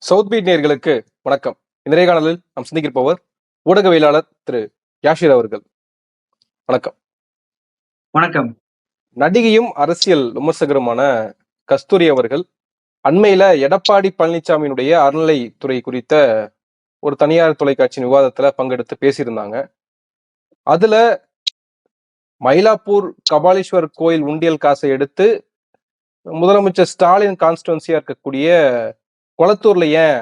South beat நேயர்களுக்கு வணக்கம். இந்த நேர்காணலில் நாம் சந்திக்கிருப்பவர் ஊடகவியலாளர் திரு யாஷிர் அவர்கள். வணக்கம். வணக்கம். நடிகையும் அரசியல் விமர்சகருமான கஸ்தூரி அவர்கள் அண்மையில எடப்பாடி பழனிசாமியினுடைய அறநிலைத்துறை குறித்த ஒரு தனியார் தொலைக்காட்சியின் விவாதத்துல பங்கெடுத்து பேசியிருந்தாங்க. அதுல மயிலாப்பூர் கபாலீஸ்வர் கோயில் உண்டியல் காசை எடுத்து முதலமைச்சர் ஸ்டாலின் கான்ஸ்டுவன்சியா இருக்கக்கூடிய குளத்தூர்ல ஏன்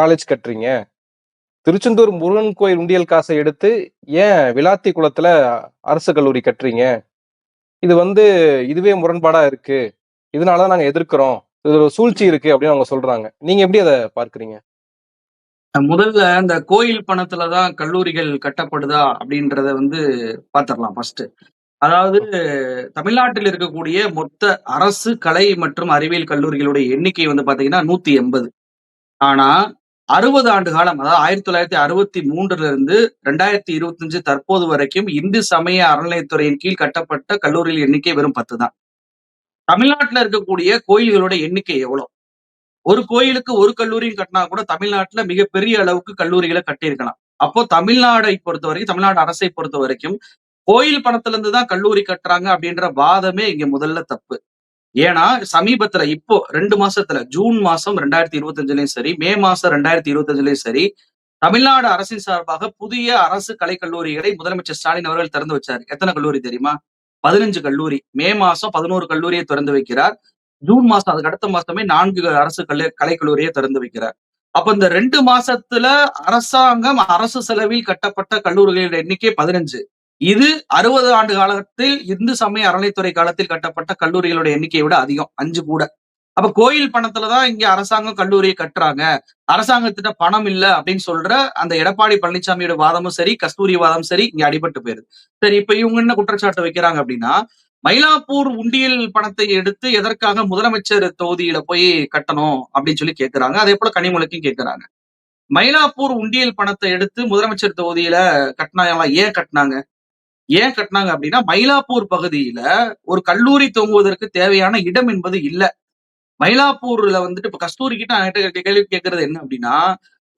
காலேஜ் கட்டுறீங்க? திருச்செந்தூர் முருகன் கோயில் உண்டியல் காசை எடுத்து ஏன் விளாத்தி குளத்துல அரசு கல்லூரி கட்டுறீங்க? இது வந்து இதுவே முரண்பாடா இருக்கு. இதனால நாங்க எதிர்க்கிறோம். இது ஒரு சூழ்ச்சி இருக்கு அப்படின்னு அவங்க சொல்றாங்க. நீங்க எப்படி அதை பார்க்குறீங்க? முதல்ல இந்த கோயில் பணத்துலதான் கல்லூரிகள் கட்டப்படுதா அப்படின்றத வந்து பாத்திரலாம் ஃபர்ஸ்ட் அதாவது தமிழ்நாட்டில் இருக்கக்கூடிய மொத்த அரசு கலை மற்றும் அறிவியல் கல்லூரிகளுடைய எண்ணிக்கை வந்து பாத்தீங்கன்னா நூத்தி எண்பது. ஆனா அறுபது ஆண்டு காலம் அதாவது ஆயிரத்தி தொள்ளாயிரத்தி அறுபத்தி மூன்றுல இருந்து ரெண்டாயிரத்தி இருபத்தஞ்சு தற்போது வரைக்கும் இந்து சமய அறநிலையத்துறையின் கீழ் கட்டப்பட்ட கல்லூரிகள் எண்ணிக்கை வெறும் பத்து தான். தமிழ்நாட்டுல இருக்கக்கூடிய கோயில்களோட எண்ணிக்கை எவ்வளவு ஒரு கோயிலுக்கு ஒரு கல்லூரியும் கட்டினா கூட தமிழ்நாட்டுல மிகப்பெரிய அளவுக்கு கல்லூரிகளை கட்டியிருக்கலாம். அப்போ தமிழ்நாடை பொறுத்த வரைக்கும் தமிழ்நாடு அரசை பொறுத்த வரைக்கும் கோயில் பணத்துல இருந்து தான் கல்லூரி கட்டுறாங்க அப்படின்ற வாதமே இங்க முதல்ல தப்பு. ஏன்னா சமீபத்துல இப்போ ரெண்டு மாசத்துல ஜூன் மாசம் ரெண்டாயிரத்தி இருபத்தஞ்சுலயும் சரி மே மாசம் ரெண்டாயிரத்தி இருபத்தஞ்சுலயும் சரி தமிழ்நாடு அரசின் சார்பாக புதிய அரசு கலைக்கல்லூரிகளை முதலமைச்சர் ஸ்டாலின் அவர்கள் திறந்து வச்சார். எத்தனை கல்லூரி தெரியுமா? பதினஞ்சு கல்லூரி. மே மாசம் பதினோரு கல்லூரியை திறந்து வைக்கிறார். ஜூன் மாசம் அதுக்கு அடுத்த மாசமே நான்கு அரசு கலை கலைக்கல்லூரியை திறந்து வைக்கிறார். அப்ப இந்த ரெண்டு மாசத்துல அரசாங்கம் அரசு செலவில் கட்டப்பட்ட கல்லூரிகளின் எண்ணிக்கை பதினஞ்சு. இது அறுபது ஆண்டு காலத்தில் இந்து சமய அறநிலைத்துறை காலத்தில் கட்டப்பட்ட கல்லூரிகளோட எண்ணிக்கையை விட அதிகம் அஞ்சு கூட. அப்ப கோயில் பணத்துலதான் இங்க அரசாங்கம் கல்லூரியை கட்டுறாங்க. அரசாங்கத்திட்ட பணம் இல்ல அப்படின்னு சொல்ற அந்த எடப்பாடி பழனிசாமியோட வாதமும் சரி கஸ்தூரி வாதம் சரி இங்க அடிபட்டு போயிருது. சரி இப்ப இவங்க என்ன குற்றச்சாட்டு வைக்கிறாங்க அப்படின்னா மயிலாப்பூர் உண்டியல் பணத்தை எடுத்து எதற்காக முதலமைச்சர் தொகுதியில போய் கட்டணும் அப்படின்னு சொல்லி கேட்கிறாங்க அதே போல கனிமொழிக்கும் கேட்கிறாங்க மயிலாப்பூர் உண்டியல் பணத்தை எடுத்து முதலமைச்சர் தொகுதியில கட்டினாங்களா? ஏன் கட்டினாங்க? ஏன் கட்டினாங்க அப்படின்னா மயிலாப்பூர் பகுதியில ஒரு கல்லூரி தொங்குவதற்கு தேவையான இடம் என்பது இல்ல. மயிலாப்பூர்ல வந்துட்டு இப்ப கஸ்தூரி கிட்ட நான் கிட்ட கேள்வி கேட்கறது என்ன அப்படின்னா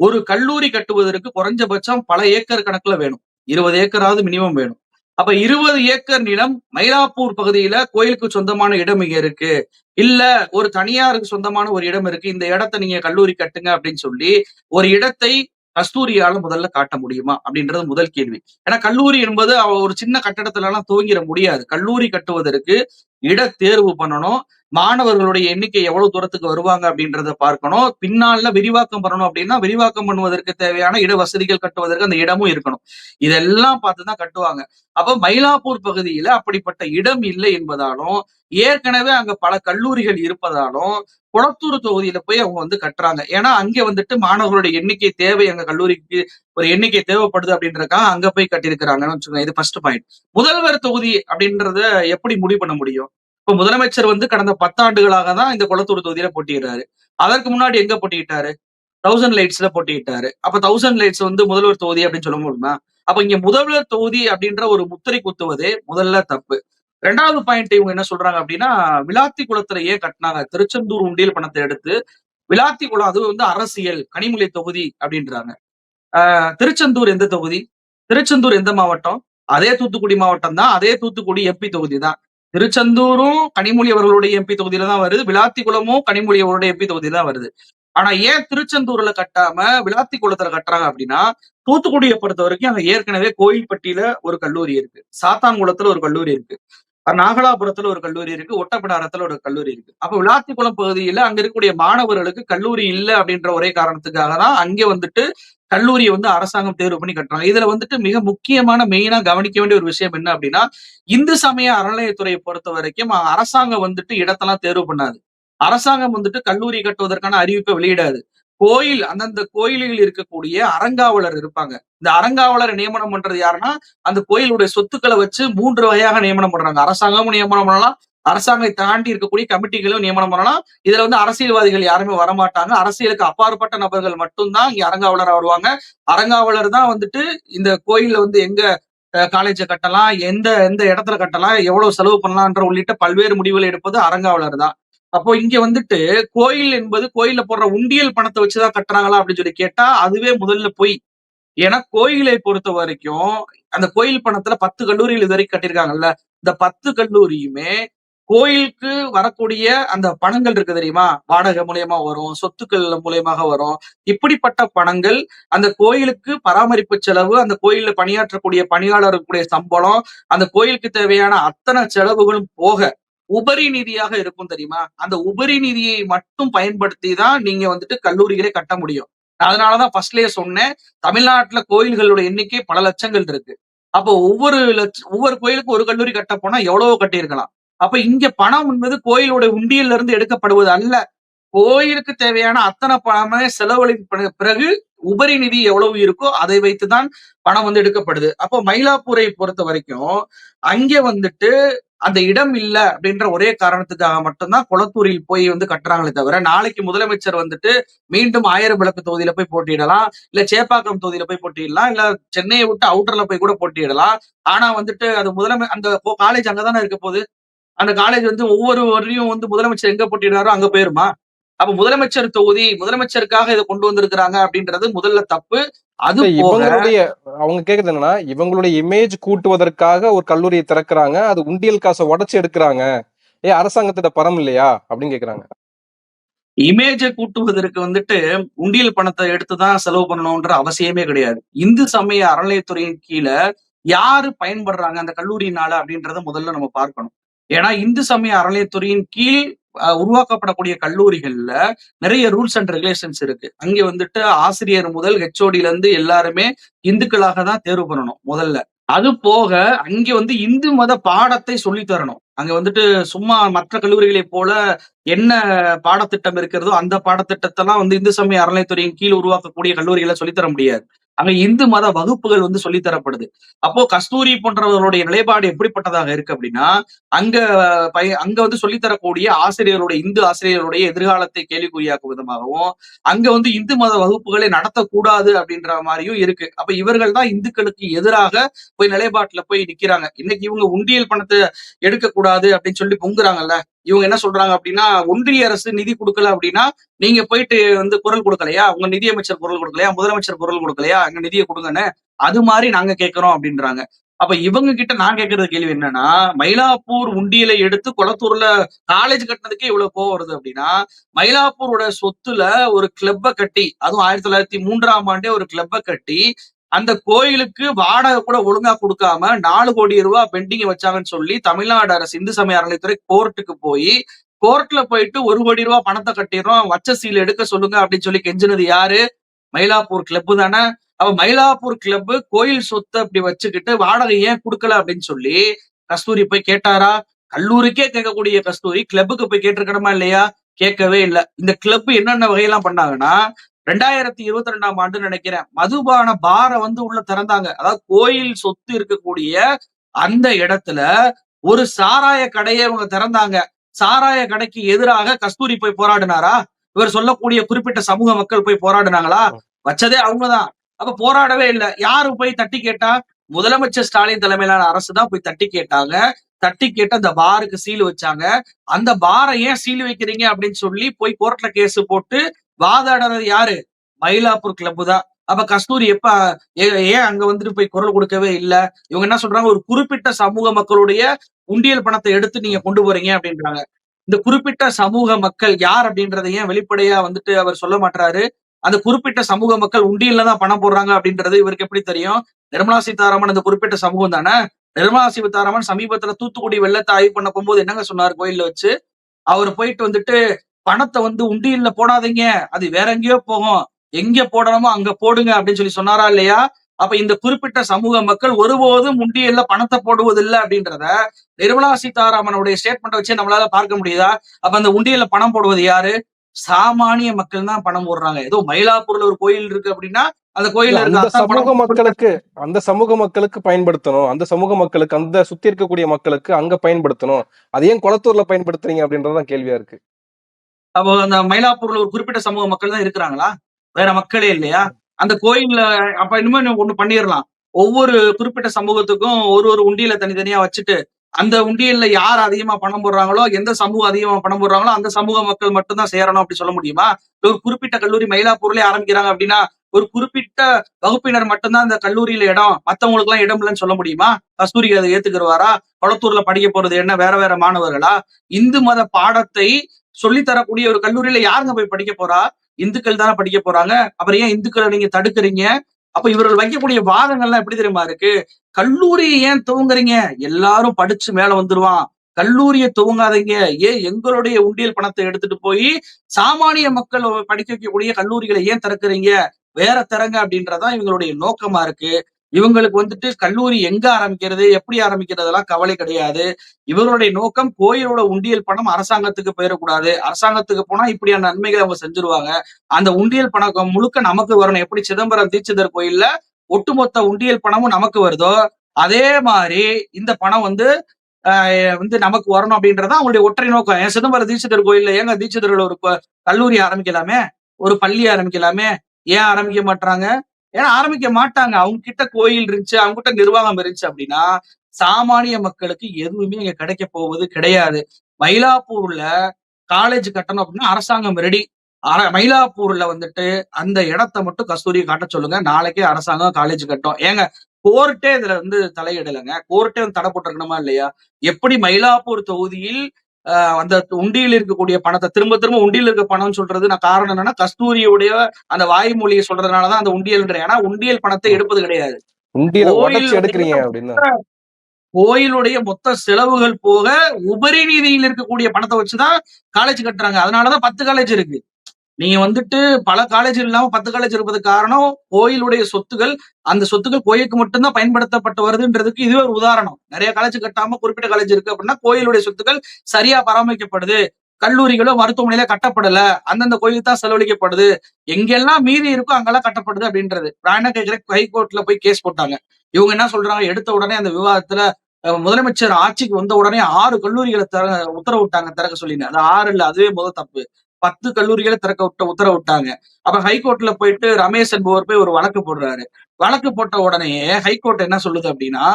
ஒரு கல்லூரி கட்டுவதற்கு குறைஞ்சபட்சம் பல ஏக்கர் கணக்குல வேணும். இருபது ஏக்கராவது மினிமம் வேணும். அப்ப இருபது ஏக்கர் நிலம் மயிலாப்பூர் பகுதியில கோயிலுக்கு சொந்தமான இடம் இங்க இருக்கு. இல்ல ஒரு தனியாருக்கு சொந்தமான ஒரு இடம் இருக்கு. இந்த இடத்த நீங்க கல்லூரி கட்டுங்க அப்படின்னு சொல்லி ஒரு இடத்தை கஸ்தூரியால முதல்ல காட்ட முடியுமா? அப்படின்றது முதல் கேள்வி. ஏன்னா கல்லூரி என்பது அவ ஒரு சின்ன கட்டடத்துல எல்லாம் துவங்கிட முடியாது. கல்லூரி கட்டுவதற்கு இட தேர்வு பண்ணணும். மாணவர்களுடைய எண்ணிக்கை எவ்வளவு தூரத்துக்கு வருவாங்க அப்படின்றத பார்க்கணும். பின்னால விரிவாக்கம் பண்ணணும் அப்படின்னா விரிவாக்கம் பண்ணுவதற்கு தேவையான இட வசதிகள் கட்டுவதற்கு அந்த இடமும் இருக்கணும். இதெல்லாம் பார்த்துதான் கட்டுவாங்க. அப்ப மயிலாப்பூர் பகுதியில அப்படிப்பட்ட இடம் இல்லை என்பதாலும் ஏற்கனவே அங்க பல கல்லூரிகள் இருப்பதாலும் குளத்தூர் தொகுதியில போய் அவங்க வந்து கட்டுறாங்க. ஏன்னா அங்க வந்துட்டு மாணவர்களுடைய எண்ணிக்கை தேவை அங்க கல்லூரிக்கு ஒரு எண்ணிக்கை தேவைப்படுது அப்படின்றதுக்காக அங்க போய் கட்டியிருக்கிறாங்கன்னு வச்சுக்கோங்க. இது ஃபர்ஸ்ட் பாயிண்ட் முதல்வர் தொகுதி அப்படின்றத எப்படி முடிவு பண்ண முடியும்? இப்ப முதலமைச்சர் வந்து கடந்த பத்தாண்டுகளாக தான் இந்த குளத்தூர் தொகுதியில போட்டியிடுறாரு. அதற்கு முன்னாடி எங்க போட்டியிட்டாரு? தௌசண்ட் லைட்ஸ்ல போட்டியிட்டாரு. அப்ப தௌசண்ட் லைட்ஸ் வந்து முதல்வர் தொகுதி அப்படின்னு சொல்ல முடியுமா? அப்ப இங்க முதல்வர் தொகுதி அப்படின்ற ஒரு முத்திரை குத்துவதே முதல்ல தப்பு. ரெண்டாவது பாயிண்ட் இவங்க என்ன சொல்றாங்க அப்படின்னா விளாத்தி குளத்துல ஏன் கட்டினாங்க. திருச்செந்தூர் உண்டியல் பணத்தை எடுத்து விளாத்தி குளம் அது வந்து அரசியல் கனிமொழி தொகுதி அப்படின்றாங்க. திருச்செந்தூர் எந்த தொகுதி? திருச்செந்தூர் எந்த மாவட்டம்? அதே தூத்துக்குடி மாவட்டம் தான் அதே தூத்துக்குடி எம்பி தொகுதி தான் திருச்செந்தூரும் கனிமொழி அவர்களுடைய எம்பி தொகுதியில தான் வருது. விளாத்திக்குளமும் கனிமொழி அவருடைய எம்பி தொகுதியில தான் வருது. ஆனா ஏன் திருச்செந்தூர்ல கட்டாம விளாத்தி குளத்துல கட்டுறாங்க அப்படின்னா தூத்துக்குடியை பொறுத்த வரைக்கும் அங்க ஏற்கனவே கோயில்பட்டியில ஒரு கல்லூரி இருக்கு. சாத்தாங்குளத்துல ஒரு கல்லூரி இருக்கு. நாகலாபுரத்துல ஒரு கல்லூரி இருக்கு. ஒட்டப்பிடாரத்துல ஒரு கல்லூரி இருக்கு. அப்ப விளாத்திக்குளம் பகுதியில அங்க இருக்கக்கூடிய மாணவர்களுக்கு கல்லூரி இல்லை அப்படின்ற ஒரே காரணத்துக்காக தான் அங்கே வந்துட்டு கல்லூரியை வந்து அரசாங்கம் தேர்வு பண்ணி கட்டுறாங்க. இதுல வந்துட்டு மிக முக்கியமான மெயினா கவனிக்க வேண்டிய ஒரு விஷயம் என்ன அப்படின்னா இந்து சமய அறநிலையத்துறையை பொறுத்த வரைக்கும் அரசாங்கம் வந்துட்டு இடத்தெல்லாம் தேர்வு பண்ணாது. அரசாங்கம் வந்துட்டு கல்லூரி கட்டுவதற்கான அறிவிப்பை வெளியிடாது. கோயில் அந்தந்த கோயில்களில் இருக்கக்கூடிய அறங்காவலர் இருப்பாங்க. இந்த அறங்காவலரை நியமனம் பண்றது யாருன்னா அந்த கோயிலுடைய சொத்துக்களை வச்சு மூன்று வகையாக நியமனம் பண்றாங்க. அரசாங்கமும் நியமனம் பண்ணலாம் அரசாங்கத்தை தாண்டி இருக்கக்கூடிய கமிட்டிகளும் நியமனம் பண்ணலாம். இதுல வந்து அரசியல்வாதிகள் யாருமே வரமாட்டாங்க. அரசியலுக்கு அப்பாற்பட்ட நபர்கள் மட்டும்தான் இங்க அரங்காவலரா வருவாங்க. அரங்காவலர் தான் வந்துட்டு இந்த கோயில்ல வந்து எங்க காலேஜை கட்டலாம் எந்த எந்த இடத்துல கட்டலாம் எவ்வளவு செலவு பண்ணலாம்ன்ற உள்ளிட்ட பல்வேறு முடிவுகளை எடுப்பது அரங்காவலர் தான். அப்போ இங்க வந்துட்டு கோயில் என்பது கோயில போடுற உண்டியல் பணத்தை வச்சுதான் கட்டுறாங்களா அப்படின்னு சொல்லி கேட்டா அதுவே முதல்ல பொய். ஏன்னா கோயிலை பொறுத்த வரைக்கும் அந்த கோயில் பணத்துல பத்து கல்லூரிகள் இது வரைக்கும் கட்டியிருக்காங்கல்ல. இந்த பத்து கல்லூரியுமே கோயிலுக்கு வரக்கூடிய அந்த பணங்கள் இருக்கு தெரியுமா? வாடகை மூலியமா வரும் சொத்துக்கள் மூலியமாக வரும். இப்படிப்பட்ட பணங்கள் அந்த கோயிலுக்கு பராமரிப்பு செலவு அந்த கோயில்ல பணியாற்றக்கூடிய பணியாளருக்குடைய சம்பளம் அந்த கோயிலுக்கு தேவையான அத்தனை செலவுகளும் போக உபரி நிதியாக இருக்கும் தெரியுமா? அந்த உபரி நிதியை மட்டும் பயன்படுத்தி தான் நீங்க வந்துட்டு கல்லூரிகளை கட்ட முடியும். அதனாலதான் ஃபர்ஸ்ட்லயே சொன்னேன் தமிழ்நாட்டுல கோயில்களோட எண்ணிக்கை பல லட்சங்கள் இருக்கு. அப்போ ஒவ்வொரு லட்ச ஒவ்வொரு கோயிலுக்கும் ஒரு கல்லூரி கட்ட போனா எவ்வளவோ கட்டியிருக்கலாம். அப்ப இங்க பணம் என்பது கோயிலோட உண்டியல்ல இருந்து எடுக்கப்படுவது அல்ல. கோயிலுக்கு தேவையான அத்தனை பணமே செலவழிப்பு பிறகு உபரி நிதி எவ்வளவு இருக்கோ அதை வைத்துதான் பணம் வந்து எடுக்கப்படுது. அப்போ மயிலாப்பூரை பொறுத்த வரைக்கும் அங்க வந்துட்டு அந்த இடம் இல்ல அப்படின்ற ஒரே காரணத்துக்காக மட்டும்தான் குளத்தூரில் போய் வந்து கட்டுறாங்களே தவிர நாளைக்கு முதலமைச்சர் வந்துட்டு மீண்டும் ஆயிரம் விளக்கு தொகுதியில போய் போட்டியிடலாம் இல்ல சேப்பாக்கம் தொகுதியில போய் போட்டியிடலாம் இல்ல சென்னையை விட்டு அவுட்டர்ல போய் கூட போட்டியிடலாம். ஆனா வந்துட்டு அது முதலமை அந்த காலேஜ் அங்கதானே இருக்க போகுது. அந்த காலேஜ் வந்து ஒவ்வொரு வரையும் வந்து முதலமைச்சர் எங்க போட்டியிடாரோ அங்க போயிருமா? அப்ப முதலமைச்சர் தொகுதி முதலமைச்சருக்காக இதை கொண்டு வந்திருக்கிறாங்க அப்படின்றது முதல்ல தப்பு. அது இவங்களுடைய அவங்க கேக்குறது என்னன்னா இவங்களுடைய இமேஜ் கூட்டுவதற்காக ஒரு கல்லூரியை திறக்கிறாங்க அது உண்டியல் காசை உடைச்சு எடுக்கிறாங்க. ஏ அரசாங்கத்திட்ட பணம் இல்லையா? அப்படின்னு கேக்குறாங்க. இமேஜை கூட்டுவதற்கு வந்துட்டு உண்டியல் பணத்தை எடுத்துதான் செலவு பண்ணணும்ன்ற அவசியமே கிடையாது. இந்து சமய அறநிலையத்துறையின் கீழே யாரு பயன்படுறாங்க அந்த கல்லூரியினால அப்படின்றத முதல்ல நம்ம பார்க்கணும். ஏன்னா இந்து சமய அறநிலையத்துறையின் கீழ் அஹ், உருவாக்கப்படக்கூடிய கல்லூரிகள்ல நிறைய ரூல்ஸ் அண்ட் ரெகுலேஷன்ஸ் இருக்கு. அங்க வந்துட்டு ஆசிரியர் முதல் ஹெச்ஓடில இருந்து எல்லாருமே இந்துக்களாக தான் தேர்வு பண்ணணும் முதல்ல. அது போக அங்க வந்து இந்து மத பாடத்தை சொல்லி தரணும். அங்க வந்துட்டு சும்மா மற்ற கல்லூரிகளை போல என்ன பாடத்திட்டம் இருக்கிறதோ அந்த பாடத்திட்டத்தெல்லாம் வந்து இந்து சமய அறநிலைத்துறையின் கீழ் உருவாக்கக்கூடிய கல்லூரிகளை சொல்லித்தர முடியாது. அங்க இந்து மத வகுப்புகள் வந்து சொல்லித்தரப்படுது அப்போ கஸ்தூரி போன்றவர்களுடைய நிலைப்பாடு எப்படிப்பட்டதாக இருக்கு அப்படின்னா அங்க பய அங்க வந்து சொல்லித்தரக்கூடிய ஆசிரியருடைய இந்து ஆசிரியர்களுடைய எதிர்காலத்தை கேள்விக்குறியாக்கும் விதமாகவும் அங்க வந்து இந்து மத வகுப்புகளை நடத்தக்கூடாது அப்படின்ற மாதிரியும் இருக்கு. அப்ப இவர்கள் தான் இந்துக்களுக்கு எதிராக போய் நிலைப்பாட்டுல போய் நிக்கிறாங்க. இன்னைக்கு இவங்க உண்டியல் பணத்தை எடுக்கக்கூடாது அப்படின்னு சொல்லி பொங்குறாங்கல்ல இவங்க என்ன சொல்றாங்க அப்படின்னா ஒன்றிய அரசு நிதி கொடுக்கல அப்படின்னா நீங்க போயிட்டு வந்து குரல் கொடுக்கலையா? உங்க நிதியமைச்சர் குரல் கொடுக்கலையா? முதலமைச்சர் குரல் கொடுக்கலையா? அங்க நிதியை கொடுங்கன்னு அது மாதிரி நாங்க கேட்கிறோம் அப்படின்றாங்க. அப்ப இவங்க கிட்ட நான் கேட்கறது கேள்வி என்னன்னா மயிலாப்பூர் உண்டியலை எடுத்து குளத்தூர்ல காலேஜ் கட்டினதுக்கே இவ்வளவு கோவம் வருது அப்படின்னா மயிலாப்பூரோட சொத்துல ஒரு கிளப்பை கட்டி அதுவும் ஆயிரத்தி தொள்ளாயிரத்தி மூன்றாம் ஆண்டே ஒரு கிளப்பை கட்டி அந்த கோயிலுக்கு வாடகை கூட ஒழுங்கா கொடுக்காம நாலு கோடி ரூபாய் பெண்டிங் வச்சாங்கன்னு சொல்லி தமிழ்நாடு அரசு இந்து சமய அறநிலைத்துறை கோர்ட்டுக்கு போய் கோர்ட்ல போயிட்டு ஒரு கோடி ரூபாய் பணத்தை கட்டிடுறோம். வச்ச சீல் எடுக்க சொல்லுங்க அப்படின்னு சொல்லி கெஞ்சினது யாரு? மயிலாப்பூர் கிளப்பு தானே. அப்ப மயிலாப்பூர் கிளப் கோயில் சொத்தை அப்படி வச்சுக்கிட்டு வாடகை ஏன் கொடுக்கல அப்படின்னு சொல்லி கஸ்தூரி போய் கேட்டாரா? கல்லூரிக்கே கேட்கக்கூடிய கஸ்தூரி கிளப்புக்கு போய் கேட்டிருக்கணுமா இல்லையா? கேட்கவே இல்லை. இந்த கிளப் என்னென்ன வகையெல்லாம் பண்ணாங்கன்னா ரெண்டாயிரத்தி இருபத்தி ரெண்டாம் ஆண்டு நினைக்கிறேன். மதுபான பாரை வந்து உள்ள திறந்தாங்க. அதாவது கோயில் சொத்து இருக்கக்கூடிய அந்த இடத்துல ஒரு சாராய கடையை இவங்க திறந்தாங்க. சாராய கடைக்கு எதிராக கஸ்தூரி போய் போராடினாரா? இவர் சொல்லக்கூடிய குறிப்பிட்ட சமூக மக்கள் போய் போராடினாங்களா? வச்சதே அவங்கதான். அப்ப போராடவே இல்லை. யாரு போய் தட்டி கேட்டா? முதலமைச்சர் ஸ்டாலின் தலைமையிலான அரசு தான் போய் தட்டி கேட்டாங்க. தட்டி கேட்டு அந்த பாருக்கு சீல் வச்சாங்க. அந்த பாரை ஏன் சீல் வைக்கிறீங்க அப்படின்னு சொல்லி போய் கோர்ட்ல கேஸ் போட்டு வாதாடுறது யாரு? மயிலாப்பூர் கிளப்பு தான். அப்ப கஸ்தூரி எப்ப ஏ- ஏன் அங்க வந்துட்டு போய் குரல் கொடுக்கவே இல்லை? இவங்க என்ன சொல்றாங்க? ஒரு குறிப்பிட்ட சமூக மக்களுடைய உண்டியல் பணத்தை எடுத்து நீங்க கொண்டு போறீங்க அப்படின்றாங்க. இந்த குறிப்பிட்ட சமூக மக்கள் யார் அப்படின்றத ஏன் வெளிப்படையா வந்துட்டு அவர் சொல்ல மாட்டாரு அந்த குறிப்பிட்ட சமூக மக்கள் உண்டியல்ல தான் பணம் போடுறாங்க அப்படின்றது இவருக்கு எப்படி தெரியும்? நிர்மலா சீதாராமன் அந்த குறிப்பிட்ட சமூகம் தானே? நிர்மலா சீதாராமன் சமீபத்துல தூத்துக்குடி வெள்ளத்தை ஆய்வு பண்ண போகும்போது என்னங்க சொன்னார் கோயில்ல வச்சு? அவர் போயிட்டு வந்துட்டு பணத்தை வந்து உண்டியல்ல போடாதீங்க. அது வேற எங்கேயோ போகும். எங்க போடணுமோ அங்க போடுங்க அப்படின்னு சொல்லி சொன்னாரா இல்லையா? அப்ப இந்த குறிப்பிட்ட சமூக மக்கள் ஒருபோதும் உண்டியல்ல பணத்தை போடுவதில்லை அப்படின்றத நிர்மலா சீதாராமனுடைய ஸ்டேட்மெண்ட் வச்சே நம்மளால பார்க்க முடியுதா? அப்ப அந்த உண்டியல்ல பணம் போடுவது யாரு? சாமானிய மக்கள் தான் பணம் போடுறாங்க. ஏதோ மயிலாப்பூர்ல ஒரு கோயில் இருக்கு அப்படின்னா அந்த அந்த இருக்க சமூக மக்களுக்கு அந்த சமூக மக்களுக்கு பயன்படுத்தணும். அந்த சமூக மக்களுக்கு அந்த சுத்தி இருக்கக்கூடிய மக்களுக்கு அங்க பயன்படுத்தணும். அது ஏன் குளத்தூர்ல பயன்படுத்துறீங்க அப்படின்றதுதான் கேள்வியா இருக்கு. அப்போ அந்த மயிலாப்பூர்ல ஒரு குறிப்பிட்ட சமூக மக்கள் தான் இருக்கிறாங்களா? வேற மக்களே இல்லையா? அந்த கோயில்ல அப்ப இனிமே ஒண்ணு பண்ணிடலாம். ஒவ்வொரு குறிப்பிட்ட சமூகத்துக்கும் ஒரு ஒரு உண்டியல தனித்தனியா வச்சுட்டு அந்த உண்டியல்ல யார் அதிகமா பணம் போடுறாங்களோ எந்த சமூகம் அதிகமா பணம் போடுறாங்களோ அந்த சமூக மக்கள் மட்டும்தான் சேரணும் அப்படி சொல்ல முடியுமா? ஒரு குறிப்பிட்ட கல்லூரி மயிலாப்பூர்லயே ஆரம்பிக்கிறாங்க அப்படின்னா ஒரு குறிப்பிட்ட வகுப்பினர் மட்டும்தான் அந்த கல்லூரியில இடம் மத்தவங்களுக்கு எல்லாம் இடம் இல்லைன்னு சொல்ல முடியுமா? கஸ்தூரி அதை ஏத்துக்கிறவாரா கொளத்தூர்ல படிக்க போறது என்ன? வேற வேற மாணவர்களா? இந்து மத பாடத்தை சொல்லி தரக்கூடிய ஒரு கல்லூரியில யாருங்க போய் படிக்க போறா? இந்துக்கள் தானே படிக்க போறாங்க. அப்புறம் ஏன் இந்துக்களை நீங்க தடுக்கிறீங்க? அப்ப இவர்கள் வைக்கக்கூடிய வாதங்கள்லாம் எப்படி தெரியுமா இருக்கு? கல்லூரியை ஏன் துவங்குறீங்க? எல்லாரும் படிச்சு மேல வந்துருவான். கல்லூரியை துவங்காதீங்க. ஏன் எங்களுடைய உண்டியல் பணத்தை எடுத்துட்டு போய் சாமானிய மக்கள் படிக்க வைக்கக்கூடிய கல்லூரிகளை ஏன் திறக்கிறீங்க? வேற திறங்க அப்படின்றதான் இவங்களுடைய நோக்கமா இருக்கு. இவங்களுக்கு வந்துட்டு கல்லூரி எங்க ஆரம்பிக்கிறது எப்படி ஆரம்பிக்கிறதெல்லாம் கவலை கிடையாது. இவர்களுடைய நோக்கம் கோயிலோட உண்டியல் பணம் அரசாங்கத்துக்கு போயிடக்கூடாது. அரசாங்கத்துக்கு போனா இப்படியான நன்மைகளை அவங்க செஞ்சிருவாங்க. அந்த உண்டியல் பணம் முழுக்க நமக்கு வரணும். எப்படி சிதம்பரம் தீட்சிதர் கோயில்ல ஒட்டுமொத்த உண்டியல் பணமும் நமக்கு வருதோ அதே மாதிரி இந்த பணம் வந்து ஆஹ் வந்து நமக்கு வரணும் அப்படின்றத அவங்களுடைய ஒற்றை நோக்கம். ஏன் சிதம்பரம் தீட்சிதர் கோயில்ல ஏங்க தீட்சிதர்கள் ஒரு கல்லூரி ஆரம்பிக்கலாமே? ஒரு பள்ளி ஆரம்பிக்கலாமே? ஏன் ஆரம்பிக்க மாட்டாங்க ஏன்னா ஆரம்பிக்க மாட்டாங்க. அவங்க கிட்ட கோயில் இருந்துச்சு அவங்க கிட்ட நிர்வாகம் இருந்துச்சு அப்படின்னா சாமானிய மக்களுக்கு எதுவுமே இங்க கிடைக்க போவது கிடையாது. மயிலாப்பூர்ல காலேஜ் கட்டணும் அப்படின்னா அரசாங்கம் ரெடி மயிலாப்பூர்ல வந்துட்டு அந்த இடத்த மட்டும் கஸ்தூரி காட்ட சொல்லுங்க. நாளைக்கே அரசாங்கம் காலேஜ் கட்டும். ஏங்க கோர்ட்டே இதுல வந்து தலையிடலைங்க. கோர்ட்டே வந்து தடை போட்டிருக்கணுமா இல்லையா? எப்படி மயிலாப்பூர் தொகுதியில் அந்த உண்டியில் இருக்கக்கூடிய பணத்தை திரும்ப திரும்ப உண்டியில் இருக்க பணம்னு சொல்றது நான் காரணம் என்னன்னா கஸ்தூரியுடைய அந்த வாய்மொழியை சொல்றதுனாலதான் அந்த உண்டியல் ஏன்னா உண்டியல் பணத்தை எடுப்பது கிடையாது. உண்டியல கோயில் உடைச்சு எடுக்கிறீங்க அப்படின்னு. கோயிலுடைய மொத்த செலவுகள் போக உபரி நிதியில் இருக்கக்கூடிய பணத்தை வச்சுதான் காலேஜ் கட்டுறாங்க. அதனாலதான் பத்து காலேஜ் இருக்கு. நீங்க வந்துட்டு பல காலேஜ் இல்லாம பத்து காலேஜ் இருப்பதுக்கு காரணம் கோயிலுடைய சொத்துகள் அந்த சொத்துக்கள் கோயிலுக்கு மட்டும்தான் பயன்படுத்தப்பட்டு வருதுன்றதுக்கு இதுவே ஒரு உதாரணம். நிறைய காலேஜ் கட்டாம குறிப்பிட்ட காலேஜ் இருக்கு அப்படின்னா கோயிலுடைய சொத்துக்கள் சரியா பராமரிக்கப்படுது. கல்லூரிகளோ மருத்துவமனையில கட்டப்படல. அந்தந்த கோயிலுக்கு தான் செலவழிக்கப்படுது. எங்கெல்லாம் மீதி இருக்கோ அங்கெல்லாம் கட்டப்படுது அப்படின்றது. நான் என்ன கேட்கிறேன்? ஹைகோர்ட்ல போய் கேஸ் போட்டாங்க. இவங்க என்ன சொல்றாங்க? எடுத்த உடனே அந்த விவாதத்துல முதலமைச்சர் ஆட்சிக்கு வந்த உடனே ஆறு கல்லூரிகளை திற உத்தரவிட்டாங்க திறக்க சொல்லிங்க அது ஆறு இல்ல அதுவே முதல் தப்பு. பத்து கல்லூரிகளை திறக்க விட்ட உத்தரவிட்டாங்க அப்ப ஹைகோர்ட்ல போயிட்டு ரமேஷ் என்பவர் போய் ஒரு வழக்கு போடுறாரு. வழக்கு போட்ட உடனே ஹைகோர்ட் என்ன சொல்லுது அப்படின்னா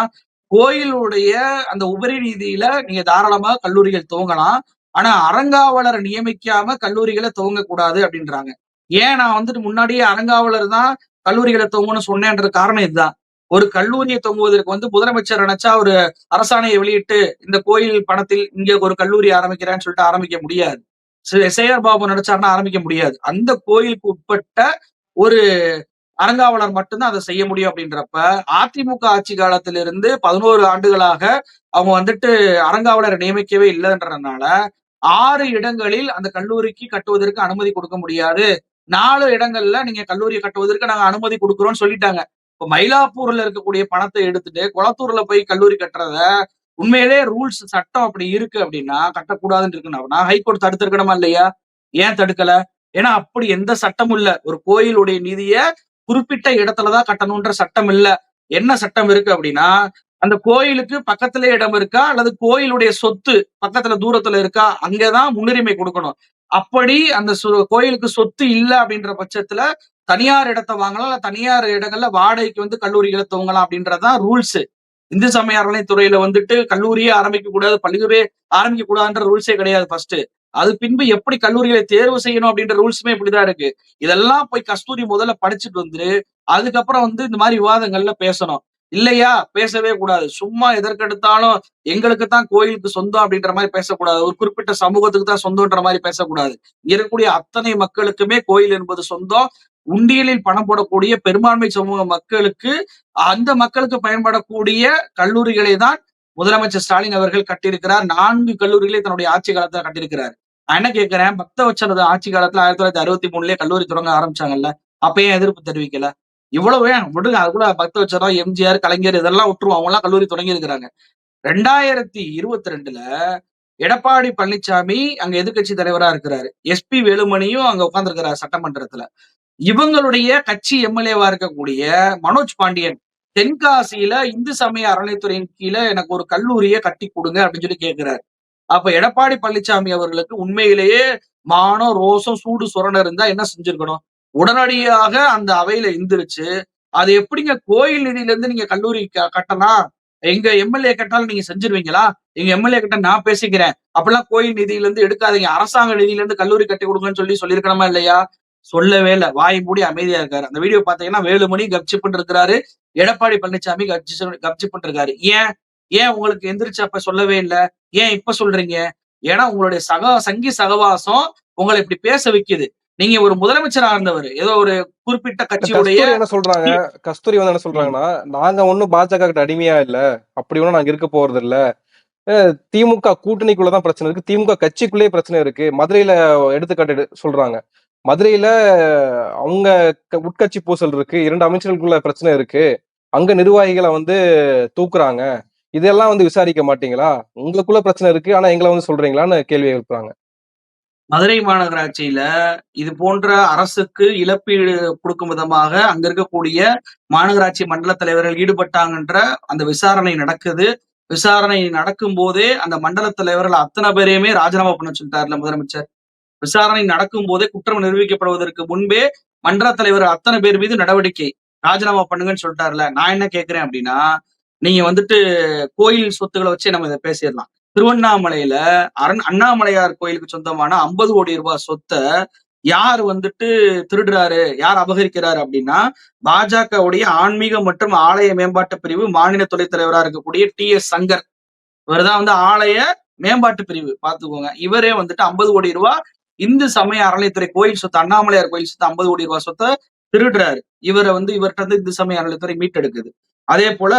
கோயிலுடைய அந்த உபரி நீதியில நீங்க தாராளமா கல்லூரிகள் துவங்கலாம். ஆனா அறங்காவலரை நியமிக்காம கல்லூரிகளை துவங்க கூடாது அப்படின்றாங்க. ஏன் நான் வந்துட்டு முன்னாடியே அறங்காவலர் தான் கல்லூரிகளை துவங்கணும்னு சொன்னேன்ற காரணம் இதுதான். ஒரு கல்லூரியை துவங்குவதற்கு வந்து முதலமைச்சர் நினைச்சா ஒரு அரசாணையை வெளியிட்டு இந்த கோயில் பணத்தில் இங்க ஒரு கல்லூரி ஆரம்பிக்கிறேன்னு சொல்லிட்டு ஆரம்பிக்க முடியாது. சேகர் பாபு நினைச்சாருன்னா ஆரம்பிக்க முடியாது. அந்த கோயிலுக்கு உட்பட்ட ஒரு அரங்காவலர் மட்டும்தான் அதை செய்ய முடியும் அப்படின்றப்ப அதிமுக ஆட்சி காலத்திலிருந்து பதினோரு ஆண்டுகளாக அவங்க வந்துட்டு அறங்காவலரை நியமிக்கவே இல்லைன்றதுனால ஆறு இடங்களில் அந்த கல்லூரிக்கு கட்டுவதற்கு அனுமதி கொடுக்க முடியாது. நாலு இடங்கள்ல நீங்க கல்லூரியை கட்டுவதற்கு நாங்க அனுமதி கொடுக்குறோம்னு சொல்லிட்டாங்க. இப்ப மயிலாப்பூர்ல இருக்கக்கூடிய பணத்தை எடுத்துட்டு குளத்தூர்ல போய் கல்லூரி கட்டுறத உண்மையிலே ரூல்ஸ் சட்டம் அப்படி இருக்கு அப்படின்னா கட்டக்கூடாதுன்னு இருக்குன்னா ஹைகோர்ட் தடுத்திருக்கணுமா இல்லையா? ஏன் தடுக்கல? ஏன்னா அப்படி எந்த சட்டமும் இல்ல. ஒரு கோயிலுடைய நிதிய குறிப்பிட்ட இடத்துலதான் கட்டணும்ன்ற சட்டம் இல்ல. என்ன சட்டம் இருக்கு அப்படின்னா அந்த கோயிலுக்கு பக்கத்துல இடம் இருக்கா? அல்லது கோயிலுடைய சொத்து பக்கத்துல தூரத்துல இருக்கா? அங்கதான் முன்னுரிமை கொடுக்கணும். அப்படி அந்த கோயிலுக்கு சொத்து இல்ல அப்படின்ற பட்சத்துல தனியார் இடத்தை வாங்கலாம். இல்ல தனியார் இடங்கள்ல வாடகைக்கு வந்து கல்லூரிகளை துவங்கலாம் அப்படின்றதுதான் ரூல்ஸ் இந்து சமய அறநிலைத்துறையில வந்துட்டு கல்லூரியே ஆரம்பிக்க கூடாது பள்ளிகளே ஆரம்பிக்க கூடாதுன்ற ரூல்ஸே கிடையாது ஃபர்ஸ்ட் அது பின்பு எப்படி கல்லூரிகளை தேர்வு செய்யணும் அப்படின்ற ரூல்ஸுமே இப்படிதான் இருக்கு. இதெல்லாம் போய் கஸ்தூரி முதல்ல படிச்சுட்டு வந்து அதுக்கப்புறம் வந்து இந்த மாதிரி விவாதங்கள்ல பேசணும். இல்லையா? பேசவே கூடாது. சும்மா எதற்கெடுத்தாலும் எங்களுக்கு தான் கோயிலுக்கு சொந்தம் அப்படின்ற மாதிரி பேசக்கூடாது. ஒரு குறிப்பிட்ட சமூகத்துக்கு தான் சொந்தம்ன்ற மாதிரி பேசக்கூடாது. இருக்கக்கூடிய அத்தனை மக்களுக்குமே கோயில் என்பது சொந்தம். உண்டியலில் பணம் போடக்கூடிய பெரும்பான்மை சமூக மக்களுக்கு அந்த மக்களுக்கு பயன்படக்கூடிய கல்லூரிகளை தான் முதலமைச்சர் ஸ்டாலின் அவர்கள் கட்டியிருக்கிறார். நான்கு கல்லூரிகளை தன்னுடைய ஆட்சி காலத்துல கட்டியிருக்கிறார். என்ன கேட்கிறேன்? பக்தவச்சலது ஆட்சி காலத்துல ஆயிரத்தி தொள்ளாயிரத்தி அறுபத்தி மூணுலயே கல்லூரி தொடங்க ஆரம்பிச்சாங்கல்ல. அப்பயே எதிர்ப்பு தெரிவிக்கல? இவ்வளவு ஏன்? விடுங்க அது கூட பக்தவச்சலம் எம்ஜிஆர் கலைஞர் இதெல்லாம் விட்டுருவோம். அவங்க எல்லாம் கல்லூரி தொடங்கி இருக்கிறாங்க ரெண்டாயிரத்தி இருபத்தி ரெண்டுல எடப்பாடி பழனிசாமி அங்க எதிர்க்கட்சி தலைவரா இருக்கிறாரு. எஸ்பி வேலுமணியும் அங்க உட்கார்ந்துருக்கிறார் சட்டமன்றத்துல. இவங்களுடைய கட்சி எம்எல்ஏவா இருக்கக்கூடிய மனோஜ் பாண்டியன் தென்காசியில இந்து சமய அறநிலைத்துறையின் கீழே எனக்கு ஒரு கல்லூரியை கட்டி கொடுங்க அப்படின்னு சொல்லி கேட்கிறாரு. அப்ப எடப்பாடி பழனிசாமி அவர்களுக்கு உண்மையிலேயே மானம் ரோசம் சூடு சுரணம் இருந்தா என்ன செஞ்சிருக்கணும்? உடனடியாக அந்த அவையில எந்திரிச்சு அது எப்படிங்க கோயில் நிதியில இருந்து நீங்க கல்லூரி க- கட்டலாம்? எங்க எம்எல்ஏ கேட்டாலும் நீங்க செஞ்சிருவீங்களா? எங்க எம்எல்ஏ கிட்ட நான் பேசிக்கிறேன். அப்பெல்லாம் கோயில் நிதியில இருந்து எடுக்காதீங்க. அரசாங்க நிதியில இருந்து கல்லூரி கட்டி கொடுங்கன்னு சொல்லி சொல்லியிருக்கணுமா இல்லையா? சொல்லவே இல்லை. வாய் மூடி அமைதியா இருக்காரு. அந்த வீடியோ பாத்தீங்கன்னா வேலுமணி கப்சிப்புன்னு இருக்கிறாரு. எடப்பாடி பழனிசாமி கப்சி கப்சிப்புன்னு இருக்காரு ஏன்? ஏன் உங்களுக்கு எந்திரிச்சு அப்ப சொல்லவே இல்லை? ஏன் இப்ப சொல்றீங்க? ஏன்னா உங்களுடைய சக சங்கி சகவாசம் உங்களை இப்படி பேச வைக்குது. நீங்க ஒரு முதலமைச்சரா இருந்தவர் ஏதோ ஒரு குறிப்பிட்ட கட்சியுடைய என்ன சொல்றாங்க? கஸ்தூரி வந்து என்ன சொல்றாங்கன்னா நாங்க ஒண்ணும் பாஜக கிட்ட அடிமையா இல்ல. அப்படி ஒண்ணும் நாங்க இருக்க போறது இல்ல. திமுக கூட்டணிக்குள்ளதான் பிரச்சனை இருக்கு. திமுக கட்சிக்குள்ளேயே பிரச்சனை இருக்கு. மதுரையில எடுத்துக்காட்டு எடு- சொல்றாங்க. மதுரையில அவங்க உட்கட்சி பூசல் இருக்கு. இரண்டு அமைச்சர்களுக்குள்ள பிரச்சனை இருக்கு. அங்க நிர்வாகிகளை வந்து தூக்குறாங்க. இதெல்லாம் வந்து விசாரிக்க மாட்டீங்களா? உங்களுக்குள்ள பிரச்சனை இருக்கு. ஆனா எங்களை வந்து சொல்றீங்களான்னு கேள்வி எழுப்புறாங்க. மதுரை மாநகராட்சியில இது போன்ற அரசுக்கு இழப்பீடு கொடுக்கும் விதமாக அங்க இருக்கக்கூடிய மாநகராட்சி மண்டல தலைவர்கள் ஈடுபட்டாங்கன்ற அந்த விசாரணை நடக்குது. விசாரணை நடக்கும் போதே அந்த மண்டல தலைவர்கள் அத்தனை பேரையுமே ராஜினாமா பண்ண சொல்லிட்டாருல முதலமைச்சர். விசாரணை நடக்கும் போதே குற்றம் நிரூபிக்கப்படுவதற்கு முன்பே மண்டல தலைவர் அத்தனை பேர் மீது நடவடிக்கை ராஜினாமா பண்ணுங்கன்னு சொல்லிட்டாருல. நான் என்ன கேட்கிறேன் அப்படின்னா நீங்க வந்துட்டு கோயில் சொத்துக்களை வச்சு நம்ம இதை பேசிடலாம். திருவண்ணாமலையில அரண் அண்ணாமலையார் கோயிலுக்கு சொந்தமான ஐம்பது கோடி ரூபாய் சொத்தை யார் வந்துட்டு திருடுறாரு யார் அபகரிக்கிறாரு அப்படின்னா பாஜகவுடைய ஆன்மீக மற்றும் ஆலய மேம்பாட்டு பிரிவு மாநில துணைத் தலைவராக இருக்கக்கூடிய டி. எஸ். சங்கர். இவர்தான் வந்து ஆலய மேம்பாட்டு பிரிவு. பாத்துக்கோங்க இவரே வந்துட்டு ஐம்பது கோடி ரூபாய் இந்து சமய அறநிலைத்துறை கோயில் சொத்து அண்ணாமலையார் கோயில் சொத்து ஐம்பது கோடி ரூபாய் சொத்தை திருடுறாரு. இவரை வந்து இவர்கிட்ட இருந்து இந்து சமய அறநிலைத்துறை மீட்டெடுக்குது. அதே போல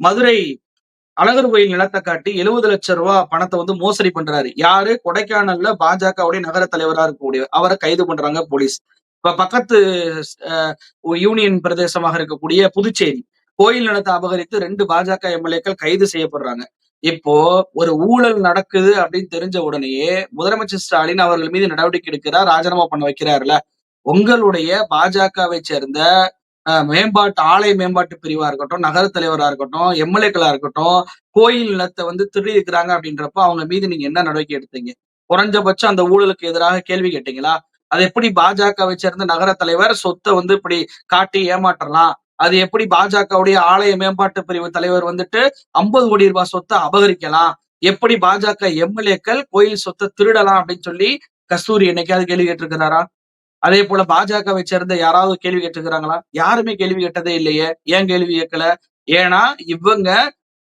மதுரை அழகர் கோயில் நிலத்தை காட்டி எழுபது லட்சம் ரூபாய் பணத்தை வந்து மோசடி பண்றாரு. யாரு? கொடைக்கானல்ல பாஜகவுடைய நகர தலைவரா இருக்கக்கூடிய அவரை கைது பண்றாங்க போலீஸ். இப்ப பக்கத்து யூனியன் பிரதேசமாக இருக்கக்கூடிய புதுச்சேரி. கோயில் நிலத்தை அபகரித்து ரெண்டு பாஜக எம்எல்ஏக்கள் கைது செய்யப்படுறாங்க. இப்போ ஒரு ஊழல் நடக்குது அப்படின்னு தெரிஞ்ச உடனேயே முதலமைச்சர் ஸ்டாலின் அவர்கள் மீது நடவடிக்கை எடுக்கிறார் ராஜினாமா பண்ண வைக்கிறாருல. உங்களுடைய பாஜகவை சேர்ந்த மேம்பாட்டு ஆலய மேம்பாட்டு பிரிவா இருக்கட்டும் நகர தலைவரா இருக்கட்டும் எம்எல்ஏக்களா இருக்கட்டும் கோயில் நிலத்தை வந்து திருடி இருக்கிறாங்க அப்படின்றப்ப அவங்க மீது நீங்க என்ன நடவடிக்கை எடுத்தீங்க? குறைஞ்சபட்சம் அந்த ஊழலுக்கு எதிராக கேள்வி கேட்டீங்களா? அது எப்படி பாஜகவை சேர்ந்த நகர தலைவர் சொத்தை வந்து இப்படி காட்டி ஏமாற்றலாம்? அது எப்படி பாஜகவுடைய ஆலய மேம்பாட்டு பிரிவு தலைவர் வந்துட்டு ஐம்பது கோடி ரூபாய் சொத்தை அபகரிக்கலாம்? எப்படி பாஜக எம்எல்ஏக்கள் கோயில் சொத்தை திருடலாம் அப்படின்னு சொல்லி கஸ்தூரி என்னைக்காவது கேள்வி கேட்டிருக்கிறாரா? அதே போல பாஜகவை சேர்ந்த யாராவது கேள்வி கேட்டுக்கிறாங்களா யாருமே கேள்வி கேட்டதே இல்லையே. ஏன் கேள்வி கேட்கல? ஏன்னா இவங்க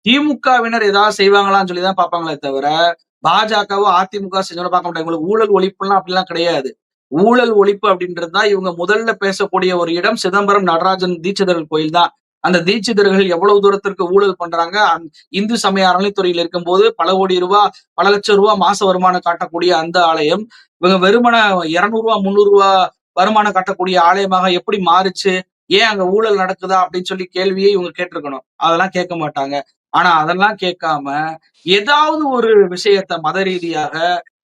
திமுகவினர் ஏதாவது செய்வாங்களான்னு சொல்லி தான் பார்ப்பாங்களே தவிர பாஜகவோ அதிமுக செஞ்சோட பார்க்க மாட்டாங்க. இவங்களுக்கு ஊழல் ஒழிப்புலாம் அப்படிலாம் கிடையாது. ஊழல் ஒழிப்பு அப்படின்றது தான் இவங்க முதல்ல பேசக்கூடிய ஒரு இடம். சிதம்பரம் நடராஜன் தீட்சிதர்கள் கோயில் தான் அந்த தீட்சிதர்கள் எவ்வளவு தூரத்திற்கு ஊழல் பண்றாங்க? இந்து சமய அறநிலைத்துறையில் இருக்கும்போது பல கோடி ரூபாய் பல லட்சம் ரூபாய் மாச வருமானம் காட்டக்கூடிய அந்த ஆலயம் இவங்க வெறுமன இருநூறு ரூபா முந்நூறு ரூபா வருமானம் காட்டக்கூடிய ஆலயமாக எப்படி மாறுச்சு? ஏன் அங்க ஊழல் நடக்குதா? அப்படின்னு சொல்லி கேள்வியை இவங்க கேட்டிருக்கணும். அதெல்லாம் கேட்க மாட்டாங்க. ஆனா அதெல்லாம் கேட்காம ஏதாவது ஒரு விஷயத்த மத ரீதியாக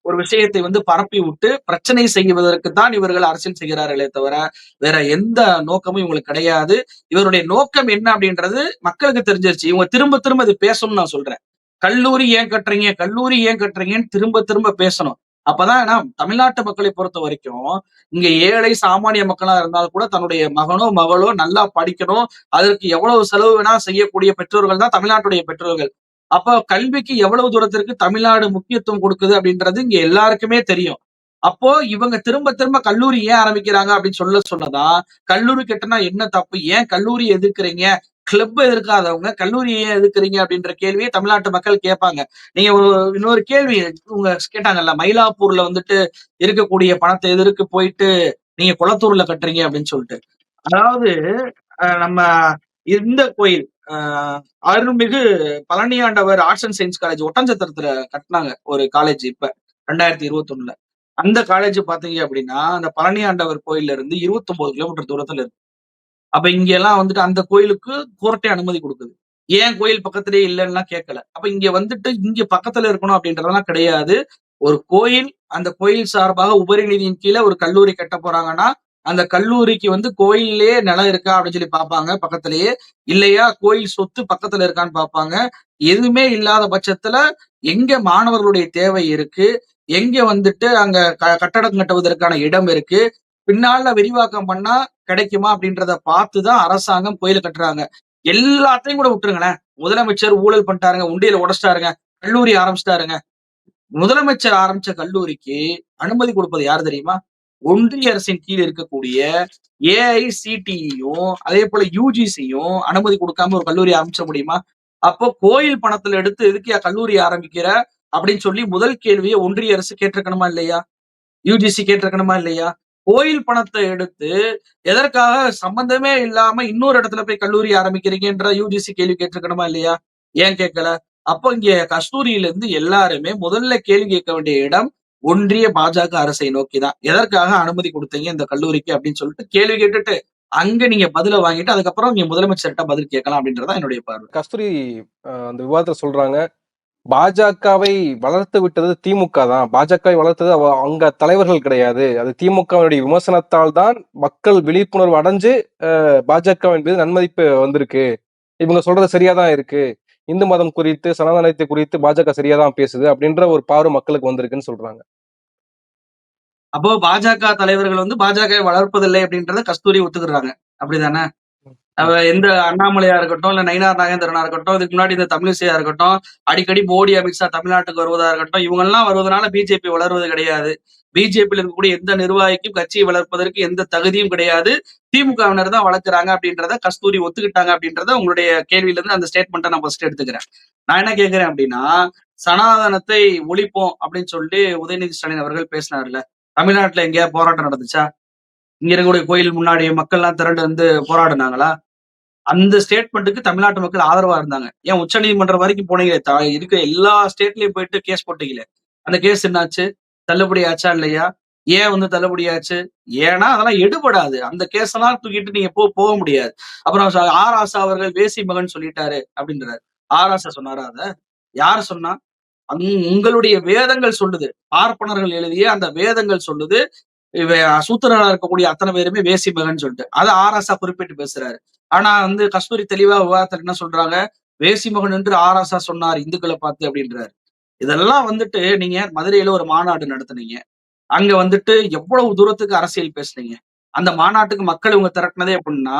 ஒரு விஷயத்தை வந்து பரப்பி விட்டு பிரச்சனை செய்வதற்கு தான் இவர்கள் அரசியல் செய்கிறார்களே தவிர வேற எந்த நோக்கமும் இவங்களுக்கு கிடையாது. இவருடைய நோக்கம் என்ன அப்படின்றது மக்களுக்கு தெரிஞ்சிருச்சு. இவங்க திரும்ப திரும்ப இது பேசணும்னு நான் சொல்றேன். கல்லூரி ஏன் கட்டுறீங்க? கல்லூரி ஏன் கட்டுறீங்கன்னு திரும்ப திரும்ப பேசணும். அப்பதான் ஏன்னா தமிழ்நாட்டு மக்களை பொறுத்த வரைக்கும் இங்க ஏழை சாமானிய மக்களா இருந்தாலும் கூட தன்னுடைய மகனோ மகளோ நல்லா படிக்கணும். அதற்கு எவ்வளவு செலவு வேணா செய்யக்கூடிய பெற்றோர்கள் தான் தமிழ்நாட்டுடைய பெற்றோர்கள். அப்ப கல்விக்கு எவ்வளவு தூரத்திற்கு தமிழ்நாடு முக்கியத்துவம் கொடுக்குது அப்படின்றது இங்க எல்லாருக்குமே தெரியும். அப்போ இவங்க திரும்ப திரும்ப கல்லூரி ஏன் ஆரம்பிக்கிறாங்க அப்படின்னு சொல்ல சொன்னதா கல்லூரி கிட்டனா என்ன தப்பு ஏன் கல்லூரி எதிர்க்கிறீங்க கிளப் எதிர்க்காதவங்க கல்லூரி ஏன் எதிர்க்கிறீங்க அப்படின்ற கேள்வியை தமிழ்நாட்டு மக்கள் கேட்பாங்க. நீங்க ஒரு இன்னொரு கேள்வி உங்க கேட்டாங்கல்ல மயிலாப்பூர்ல வந்துட்டு இருக்கக்கூடிய பணத்தை எதிர்க்கு போயிட்டு நீங்க குளத்தூர்ல கட்டுறீங்க அப்படின்னு சொல்லிட்டு. அதாவது அஹ் நம்ம இந்த கோயில் அருள்மிகு Palaniandavar arts and science college ஒட்டஞ்சத்திரத்துல கட்டினாங்க ஒரு காலேஜ் இப்ப ரெண்டாயிரத்தி இருபத்தொன்னுல. அந்த காலேஜ் பாத்தீங்க அப்படின்னா அந்த பழனியாண்டவர் கோயில்ல இருந்து இருபத்தி ஒன்பது கிலோமீட்டர் தூரத்துல இருக்கு. அப்ப இங்க எல்லாம் வந்துட்டு அந்த கோயிலுக்கு கோர்ட்டே அனுமதி கொடுக்குது. ஏன் கோயில் பக்கத்திலேயே இல்லைன்னா கேட்கல அப்ப இங்க வந்துட்டு இங்க பக்கத்துல இருக்கணும் அப்படின்றதெல்லாம் கிடையாது. ஒரு கோயில் அந்த கோயில் சார்பாக உபரி நிதியின் கீழே ஒரு கல்லூரி கட்ட போறாங்கன்னா அந்த கல்லூரிக்கு வந்து கோயிலே நிலம் இருக்கா அப்படின்னு சொல்லி பார்ப்பாங்க பக்கத்திலேயே. இல்லையா? கோயில் சொத்து பக்கத்துல இருக்கான்னு பார்ப்பாங்க. எதுவுமே இல்லாத பட்சத்துல எங்க மாணவர்களுடைய தேவை இருக்கு? எங்க வந்துட்டு அங்க க- கட்டடம் கட்டுவதற்கான இடம் இருக்கு? பின்னால விரிவாக்கம் பண்ணா கிடைக்குமா அப்படின்றத பார்த்துதான் அரசாங்கம் கோயில கட்டுறாங்க. எல்லாத்தையும் கூட விட்டுருங்களேன். முதலமைச்சர் ஊழல் பண்ணிட்டாருங்க உண்டியில உடச்சிட்டாருங்க கல்லூரி ஆரம்பிச்சிட்டாருங்க. முதலமைச்சர் ஆரம்பிச்ச கல்லூரிக்கு அனுமதி கொடுப்பது யார் தெரியுமா? ஒன்றிய அரசின் கீழ் இருக்கக்கூடிய ஏஐசிடியும் அதே போல யூஜிசியும் அனுமதி கொடுக்காம ஒரு கல்லூரி ஆரம்பிச்ச முடியுமா? அப்போ கோயில் பணத்துல எடுத்து எதுக்கு கல்லூரி ஆரம்பிக்கிற? அப்படின்னு சொல்லி முதல் கேள்வியை ஒன்றிய அரசு கேட்டிருக்கணுமா இல்லையா? யூஜிசி கேட்டிருக்கணுமா இல்லையா? கோயில் பணத்தை எடுத்து எதற்காக சம்பந்தமே இல்லாம இன்னொரு இடத்துல போய் கல்லூரி ஆரம்பிக்கிறீங்கன்ற யூஜிசி கேள்வி கேட்டிருக்கணுமா இல்லையா? ஏன் கேட்கல? அப்போ இங்க கஸ்தூரியில இருந்து எல்லாருமே முதல்ல கேள்வி கேட்க வேண்டிய இடம் ஒன்றிய பாஜக அரசை நோக்கிதான். எதற்காக அனுமதி கொடுத்தீங்க இந்த கல்லூரிக்கு அப்படின்னு சொல்லிட்டு கேள்வி கேட்டுட்டு அங்க நீங்க பதில வாங்கிட்டு அதுக்கப்புறம் நீங்க முதலமைச்சர்கிட்ட பதில் கேட்கலாம் அப்படின்றதா என்னுடைய பார்வை. கஸ்தூரி அந்த விவாதத்தை சொல்றாங்க பாஜகவை வளர்த்து விட்டது திமுக தான். பாஜகவை வளர்த்தது அவ- அங்க தலைவர்கள் கிடையாது. அது திமுகவினுடைய விமர்சனத்தால் தான் மக்கள் விழிப்புணர்வு அடைஞ்சு பாஜகவின் மீது நன்மதிப்பு வந்திருக்கு. இவங்க சொல்றது சரியா தான் இருக்கு. இந்து மதம் குறித்து சனாதனத்தை குறித்து பாஜக சரியா தான் பேசுது அப்படின்ற ஒரு பார்வை மக்களுக்கு வந்திருக்குன்னு சொல்றாங்க. அப்போ பாஜக தலைவர்கள் வந்து பாஜக வளர்ப்பதில்லை அப்படின்றத கஸ்தூரி ஒத்துக்கிறாங்க. அப்படிதானே? எந்த அண்ணாமலையா இருக்கட்டும் இல்ல நயினார் நாகேந்திரனா இருக்கட்டும் இதுக்கு முன்னாடி இந்த தமிழிசையா இருக்கட்டும் அடிக்கடி மோடி அமித்ஷா தமிழ்நாட்டுக்கு வருவதா இருக்கட்டும் இவங்க எல்லாம் வருவதனால பிஜேபி வளர்வது கிடையாது. பிஜேபியில் இருக்கக்கூடிய எந்த நிர்வாகிக்கும் கட்சியை வளர்ப்பதற்கு எந்த தகுதியும் கிடையாது. திமுகவினர் தான் வளர்க்குறாங்க அப்படின்றத கஸ்தூரி ஒத்துக்கிட்டாங்க அப்படின்றத உங்களுடைய கேள்வியில இருந்து அந்த ஸ்டேட்மெண்ட்டை நான் ஃபர்ஸ்ட் எடுத்துக்கிறேன். நான் என்ன கேட்கிறேன் அப்படின்னா சனாதனத்தை ஒழிப்போம் அப்படின்னு சொல்லி உதயநிதி ஸ்டாலின் அவர்கள் பேசினார்ல தமிழ்நாட்டுல எங்கேயா போராட்டம் நடந்துச்சா? இங்க இருக்கக்கூடிய கோயில் முன்னாடி மக்கள்லாம் திரண்டு வந்து போராடினாங்களா? அந்த ஸ்டேட்மெண்ட்டுக்கு தமிழ்நாட்டு மக்கள் ஆதரவா இருந்தாங்க. ஏன் உச்சநீதிமன்றம் வரைக்கும் போனீங்களே இருக்க எல்லா ஸ்டேட்லயும் போயிட்டு கேஸ் போட்டீங்களே? அந்த கேஸ் என்னாச்சு? தள்ளுபடி ஆச்சா இல்லையா? ஏன் வந்து தள்ளுபடி ஆச்சு? ஏன்னா அதெல்லாம் எடுபடாது. அந்த கேஸ் எல்லாம் தூக்கிட்டு நீங்க போ போக முடியாது. அப்புறம் ஆர் ஆசா அவர்கள் வேசி மகன் சொல்லிட்டாரு அப்படின்றாரு. ஆர் ஆசா சொன்னாரா அத? யார் சொன்னா? அங்- உங்களுடைய வேதங்கள் சொல்லுது. பார்ப்பனர்கள் எழுதிய அந்த வேதங்கள் சொல்லுது. இவ சூத்திரனா இருக்கக்கூடிய அத்தனை பேருமே வேசி மகன் சொல்லிட்டு. அதை ஆசா குறிப்பிட்டு பேசுறாரு. ஆனா வந்து கஸ்தூரி தெளிவா விவாதத்தில் என்ன சொல்றாங்க? வேசிமகன் என்று ஆராசா சொன்னார் இந்துக்களை பார்த்து அப்படின்றாரு. இதெல்லாம் வந்துட்டு நீங்க மதுரையில ஒரு மாநாடு நடத்துனீங்க. அங்க வந்துட்டு எவ்வளவு தூரத்துக்கு அரசியல் பேசுனீங்க? அந்த மாநாட்டுக்கு மக்கள் இவங்க திரட்டினதே அப்படின்னா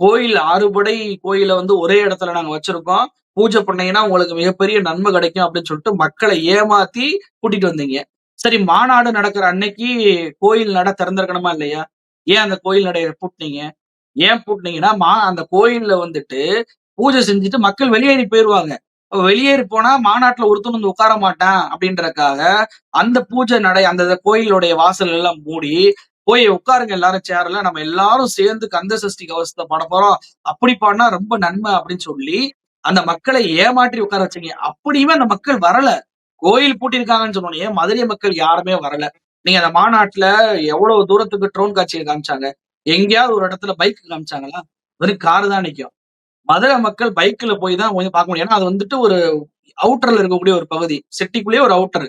கோயில் அறுபடை கோயிலை வந்து ஒரே இடத்துல நாங்க வச்சிருக்கோம். பூஜை பண்ணீங்கன்னா உங்களுக்கு மிகப்பெரிய நன்மை கிடைக்கும் அப்படின்னு சொல்லிட்டு மக்களை ஏமாத்தி கூட்டிட்டு வந்தீங்க. சரி மாநாடு நடக்கிற அன்னைக்கு கோயில் நட திறந்திருக்கணுமா இல்லையா? ஏன் அந்த கோயில் நடைய பூட்டினீங்க? ஏன் பூட்டினீங்கன்னா மா அந்த கோயில்ல வந்துட்டு பூஜை செஞ்சுட்டு மக்கள் வெளியேறி போயிருவாங்க. வெளியேறி போனா மாநாட்டுல ஒருத்தன் வந்து உட்கார மாட்டான் அப்படின்றதுக்காக அந்த பூஜை நடை அந்த கோயிலுடைய வாசல் எல்லாம் மூடி போய் உட்காருங்க எல்லாரும் சேர்ல நம்ம எல்லாரும் சேர்ந்து கந்த சஷ்டி கவசத்தை பாட போறோம். அப்படி பாடினா ரொம்ப நன்மை அப்படின்னு சொல்லி அந்த மக்களை ஏமாற்றி உட்கார வச்சீங்க. அப்படியுமே அந்த மக்கள் வரல. கோயில் பூட்டியிருக்காங்கன்னு சொன்னோம் மதுரை மக்கள் யாருமே வரல. நீங்க அந்த மாநாட்டுல எவ்வளவு தூரத்துக்கு ட்ரோன் காட்சியை காமிச்சாங்க? எங்கேயாவது ஒரு இடத்துல பைக் காமிச்சாங்களா வெறும் காரு தான் நிக்கும். மதுரை மக்கள் பைக்ல போய் தான் கொஞ்சம் பார்க்க முடியும். ஏன்னா அது வந்துட்டு ஒரு அவுட்டர்ல இருக்கக்கூடிய ஒரு பகுதி. சிட்டிக்குள்ளேயே ஒரு அவுட்டர்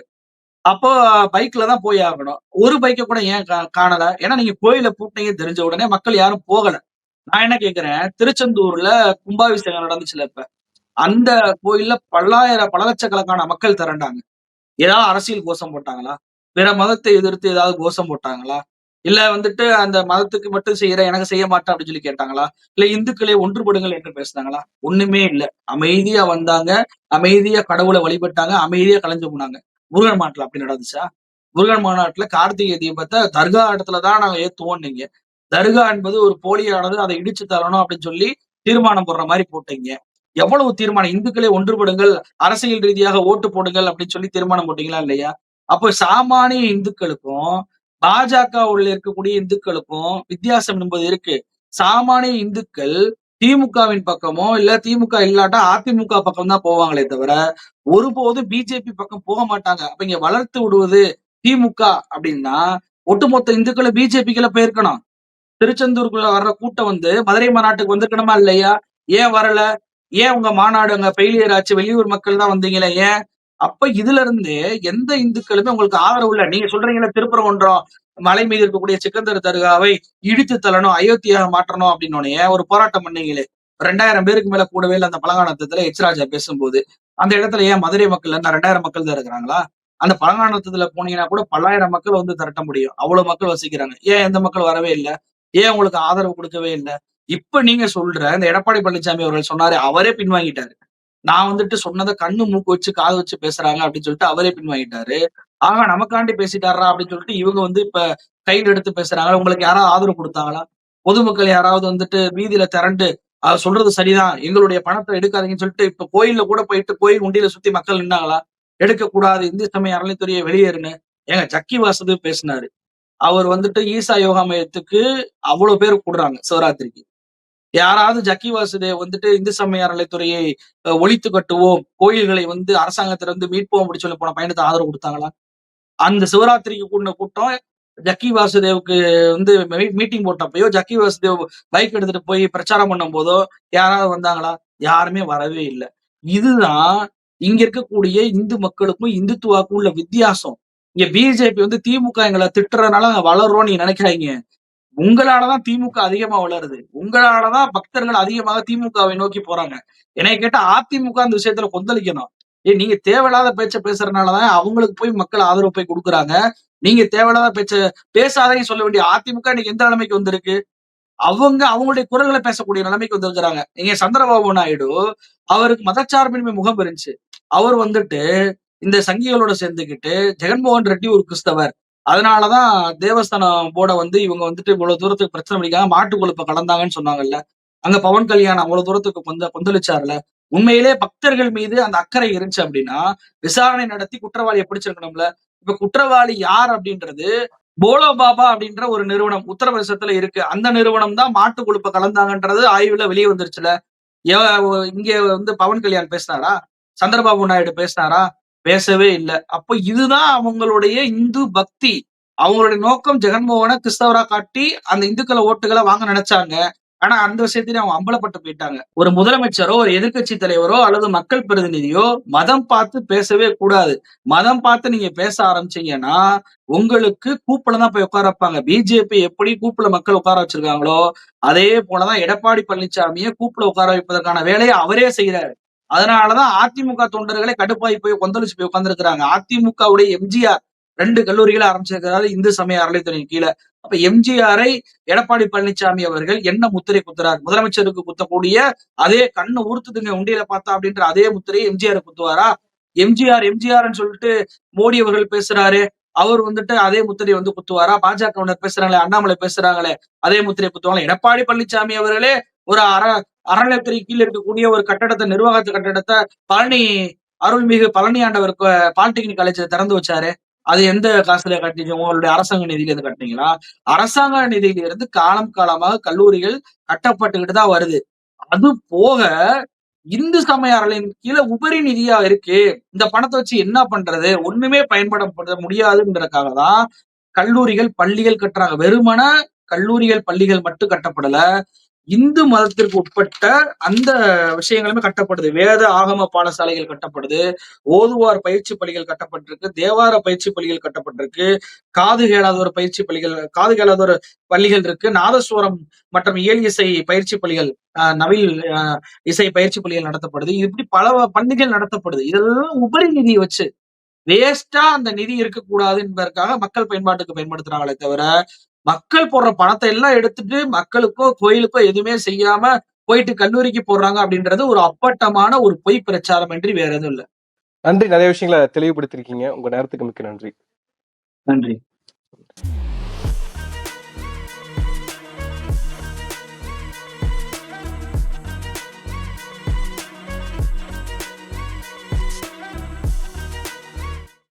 அப்போ பைக்ல தான் போய் ஆகணும். ஒரு பைக்கை கூட ஏன் கா- காணல? ஏன்னா நீங்க கோயில பூட்டினீங்க தெரிஞ்ச உடனே மக்கள் யாரும் போகல. நான் என்ன கேக்குறேன் திருச்செந்தூர்ல கும்பாபிஷேகம் நடந்துச்சுல இப்ப. அந்த கோயில்ல பல்லாயிரம் பல லட்சக்கணக்கான மக்கள் திரண்டாங்க. ஏதாவது அரசியல் கோஷம் போட்டாங்களா? பிற மதத்தை எதிர்த்து ஏதாவது கோஷம் போட்டாங்களா? இல்ல வந்துட்டு அந்த மதத்துக்கு மட்டும் செய்யற எனக்கு செய்ய மாட்டேன் அப்படின்னு சொல்லி கேட்டாங்களா? இல்ல இந்துக்களை ஒன்றுபடுங்கள் என்று பேசினாங்களா? ஒண்ணுமே இல்ல. அமைதியா வந்தாங்க. அமைதியா கடவுளை வழிபட்டாங்க. அமைதியா கலைஞ்சு போனாங்க. முருகன் மாநாட்டுல அப்படி நடந்துச்சா? முருகன் மாநாட்டுல கார்த்திகை தீபத்தை தர்கா இடத்துலதான் நாங்க ஏத்துவோம் நீங்க. தர்கா என்பது ஒரு போலியானது. அதை இடிச்சு தரணும் அப்படின்னு சொல்லி தீர்மானம் போடுற மாதிரி போட்டீங்க. எவ்வளவு தீர்மானம்? இந்துக்களை ஒன்றுபடுங்கள். அரசியல் ரீதியாக ஓட்டு போடுங்கள் அப்படின்னு சொல்லி தீர்மானம் போட்டீங்களா இல்லையா? அப்போ சாமானிய இந்துக்களுக்கும் பாஜக உள்ள இருக்கக்கூடிய இந்துக்களுக்கும் வித்தியாசம் என்பது இருக்கு. சாமானிய இந்துக்கள் திமுகவின் பக்கமோ இல்ல திமுக இல்லாட்டா அதிமுக பக்கம் தான் போவாங்களே தவிர ஒருபோதும் பிஜேபி பக்கம் போக மாட்டாங்க. அப்ப இங்க வளர்த்து விடுவது திமுக அப்படின்னா ஒட்டுமொத்த இந்துக்களை பிஜேபிக்குள்ள போயிருக்கணும். திருச்செந்தூருக்குள்ள வர்ற கூட்டம் வந்து மதுரை மாநாட்டுக்கு வந்திருக்கணுமா இல்லையா? ஏன் வரல? ஏன் உங்க மாநாடு அங்க ஃபெயிலியர் ஆச்சு? வெளியூர் மக்கள் தான் வந்தீங்களே ஏன்? அப்ப இதுல இருந்து எந்த இந்துக்களுமே உங்களுக்கு ஆதரவு இல்லை. நீங்க சொல்றீங்களா ஒன்றம் மலை மீது இருக்கக்கூடிய சிக்கந்தர் தர்காவை இடித்து தள்ளணும் அயோத்தியாக மாற்றணும் அப்படின்னு ஒரு போராட்டம் பண்ணீங்களே. ரெண்டாயிரம் பேருக்கு மேல கூடவே இல்லை அந்த பழங்காலத்துல எச் ராஜா பேசும்போது. அந்த இடத்துல ஏன் மதுரை மக்கள் என்ன ரெண்டாயிரம் மக்கள் தான் இருக்கிறாங்களா? அந்த பழங்காலத்துல போனீங்கன்னா கூட பல்லாயிரம் மக்கள் வந்து திரட்ட முடியும். அவ்வளவு மக்கள் வசிக்கிறாங்க. ஏன் எந்த மக்கள் வரவே இல்லை? ஏன் உங்களுக்கு ஆதரவு கொடுக்கவே இல்லை? இப்ப நீங்க சொல்ற இந்த எடப்பாடி பழனிசாமி அவர்கள் சொன்னாரு அவரே பின்வாங்கிட்டாரு. நான் வந்துட்டு சொன்னதை கண்ணு மூக்கு வச்சு காது வச்சு பேசுறாங்க அப்படின்னு சொல்லிட்டு அவரே பின்வாங்கிட்டாரு. ஆக நமக்காண்டி பேசிட்டாரா அப்படின்னு சொல்லிட்டு இவங்க வந்து இப்ப கையில் எடுத்து பேசுறாங்க உங்களுக்கு யாராவது ஆதரவு கொடுத்தாங்களா? பொதுமக்கள் யாராவது வந்துட்டு வீதியில திரண்டு சொல்றது சரிதான். எங்களுடைய பணத்தை எடுக்காதீங்கன்னு சொல்லிட்டு இப்ப கோயில்ல கூட போயிட்டு கோயில் உண்டியில சுத்தி மக்கள் நின்னாங்களா? எடுக்க கூடாது இந்து சமய அறநிலைத்துறையை வெளியேறுன்னு. ஏங்க ஜக்கி வாசது பேசினாரு. அவர் வந்துட்டு ஈசா யோகா மையத்துக்கு அவ்வளவு பேர் கூடுறாங்க சிவராத்திரிக்கு. யாராவது ஜக்கி வாசுதேவ் வந்துட்டு இந்து சமய அறநிலைத்துறையை ஒழித்து கட்டுவோம் கோயில்களை வந்து அரசாங்கத்திலிருந்து மீட்போம் அப்படின்னு சொல்லி போன பயணத்தை ஆதரவு கொடுத்தாங்களா? அந்த சிவராத்திரிக்கு கூடின கூட்டம் ஜக்கி வாசுதேவுக்கு வந்து மீட்டிங் போட்டப்பயோ ஜக்கி வாசுதேவ் பைக் எடுத்துட்டு போய் பிரச்சாரம் பண்ணும் போதோ யாராவது வந்தாங்களா? யாருமே வரவே இல்லை. இதுதான் இங்க இருக்கக்கூடிய இந்து மக்களுக்கும் இந்துத்துவாக்கும் உள்ள வித்தியாசம். இங்க பிஜேபி வந்து திமுக எங்களை திட்டுறதுனால வளர்றோம் நீங்க நினைக்கிறாங்க உங்களாலதான் திமுக அதிகமா வளருது. உங்களாலதான் பக்தர்கள் அதிகமாக திமுகவை நோக்கி போறாங்க. என்னை கேட்டா அதிமுக அந்த விஷயத்துல கொந்தளிக்கணும். ஏ நீங்க தேவையில்லாத பேச்ச பேசுறதுனாலதான் அவங்களுக்கு போய் மக்கள் ஆதரவு போய் கொடுக்குறாங்க. நீங்க தேவையில்லாத பேச்ச பேசாதே சொல்ல வேண்டிய அதிமுக இன்னைக்கு எந்த நிலைமைக்கு வந்திருக்கு? அவங்க அவங்களுடைய குரல்களை பேசக்கூடிய நிலைமைக்கு வந்திருக்கிறாங்க. நீங்க சந்திரபாபு நாயுடு அவருக்கு மதச்சார்பின்மை முகம் இருந்துச்சு அவர் வந்துட்டு இந்த சங்கிகளோட சேர்ந்துக்கிட்டு ஜெகன்மோகன் ரெட்டி ஒரு கிறிஸ்தவர். அதனாலதான் தேவஸ்தானம் போர்டை வந்து இவங்க வந்துட்டு இவ்வளவு தூரத்துக்கு பிரச்சனை பண்ணிக்காம மாட்டு கொழுப்பை கலந்தாங்கன்னு சொன்னாங்கல்ல. அங்க பவன் கல்யாணம் அவ்வளவு தூரத்துக்கு கொந்த கொந்தளிச்சார்ல. உண்மையிலே பக்தர்கள் மீது அந்த அக்கறை இருந்துச்சு அப்படின்னா விசாரணை நடத்தி குற்றவாளியை பிடிச்சிருக்கணும்ல. இப்ப குற்றவாளி யார் அப்படின்றது போலோ பாபா அப்படின்ற ஒரு நிறுவனம் உத்தரப்பிரதேசத்துல இருக்கு. அந்த நிறுவனம் தான் மாட்டு கொழுப்பை கலந்தாங்கன்றது ஆய்வுல வெளியே வந்துருச்சுல. எவ- இங்க வந்து பவன் கல்யாண் பேசினாரா? சந்திரபாபு நாயுடு பேசினாரா? பேசவே இல்லை. அப்போ இதுதான் அவங்களுடைய இந்து பக்தி. அவங்களுடைய நோக்கம் ஜெகன்மோகனை கிறிஸ்தவரா காட்டி அந்த இந்துக்களை ஓட்டுகளை வாங்க நினைச்சாங்க. ஆனா அந்த விஷயத்திலே அவங்க அம்பலப்பட்டு போயிட்டாங்க. ஒரு முதலமைச்சரோ ஒரு எதிர்க்கட்சி தலைவரோ அல்லது மக்கள் பிரதிநிதியோ மதம் பார்த்து பேசவே கூடாது. மதம் பார்த்து நீங்க பேச ஆரம்பிச்சீங்கன்னா உங்களுக்கு கூப்பிட தான் போய் உட்கார வைப்பாங்க. பிஜேபி எப்படி கூப்பில மக்கள் உட்கார வச்சிருக்காங்களோ அதே போலதான் எடப்பாடி பழனிசாமியை கூப்பிட உட்கார வைப்பதற்கான வேலையை அவரே செய்யறாரு அதனாலதான் அதிமுக தொண்டர்களை கடுப்பாய் போய் கொந்தளிச்சு போய் உட்கார்ந்துருக்காங்க அதிமுகவுடைய எம்ஜிஆர் ரெண்டு கல்லூரிகளை ஆரம்பிச்சிருக்கிறாரு. இந்து சமய அறநிலைத்துறை கீழே. அப்ப எம்ஜிஆரை எடப்பாடி பழனிசாமி அவர்கள் என்ன முத்திரை குத்துறார்? முதலமைச்சருக்கு குத்தக்கூடிய அதே கண்ணு ஊர்த்துதுங்க உண்டியில பார்த்தா அப்படின்ற அதே முத்திரையை எம்ஜிஆர் குத்துவாரா? எம்ஜிஆர் எம்ஜிஆர்னு சொல்லிட்டு மோடி அவர்கள் பேசுறாரு. அவர் வந்துட்டு அதே முத்திரை வந்து குத்துவாரா? பாஜகவினர் பேசுறாங்களே அண்ணாமலை பேசுறாங்களே அதே முத்திரை குத்துவாங்களே. எடப்பாடி பழனிசாமி அவர்களே ஒரு அற அறநிலையத்துறை கீழ இருக்கக்கூடிய ஒரு கட்டடத்தை நிர்வாகத்து கட்டடத்தை பழனி அருள்மிகு பழனி ஆண்டவர் பாலிடெக்னிக் காலேஜ் திறந்து வச்சாரு. அது எந்த காசுல கட்டினீங்க? உங்களுடைய அரசாங்க நிதியிலிருந்து கட்டினீங்களா? அரசாங்க நிதியிலிருந்து காலம் காலமாக கல்லூரிகள் கட்டப்பட்டுக்கிட்டு தான் வருது. அது போக இந்து சமய அறநிலையின் கீழே உபரி நிதியா இருக்கு. இந்த பணத்தை வச்சு என்ன பண்றது? ஒண்ணுமே பயன்படப்பட முடியாதுன்றதுக்காக தான் கல்லூரிகள் பள்ளிகள் கட்டுறாங்க. வெறுமன கல்லூரிகள் பள்ளிகள் மட்டும் கட்டப்படல. இந்து மதத்திற்கு உட்பட்ட அந்த விஷயங்களுமே கட்டப்படுது. வேத ஆகம பாடசாலைகள் கட்டப்படுது. ஓதுவார் பயிற்சி பள்ளிகள் கட்டப்பட்டிருக்கு. தேவார பயிற்சி பள்ளிகள் கட்டப்பட்டிருக்கு. காது கேளாதோர் பயிற்சி பள்ளிகள் காது கேளாதோர் பள்ளிகள் இருக்கு. நாதஸ்வரம் மற்றும் இயல் இசை பயிற்சி பள்ளிகள் ஆஹ் நவில் ஆஹ் இசை பயிற்சி பள்ளிகள் நடத்தப்படுது. இப்படி பல பள்ளிகள் நடத்தப்படுது. இதெல்லாம் உபரி நிதி வச்சு வேஸ்டா அந்த நிதி இருக்கக்கூடாது என்பதற்காக மக்கள் பயன்பாட்டுக்கு பயன்படுத்துறாங்களே தவிர மக்கள் போடுற பணத்தை எல்லாம் எடுத்துட்டு மக்களுக்கோ கோயிலுக்கோ எதுவுமே செய்யாம போயிட்டு கல்லூரிக்கு போடுறாங்க அப்படின்றது ஒரு அப்பட்டமான ஒரு பொய் பிரச்சாரம் என்று வேற எதுவும் இல்லை. நன்றி. நிறைய விஷயங்களை தெளிவுபடுத்திருக்கீங்க உங்க நேரத்துக்கு மிக்க நன்றி. நன்றி.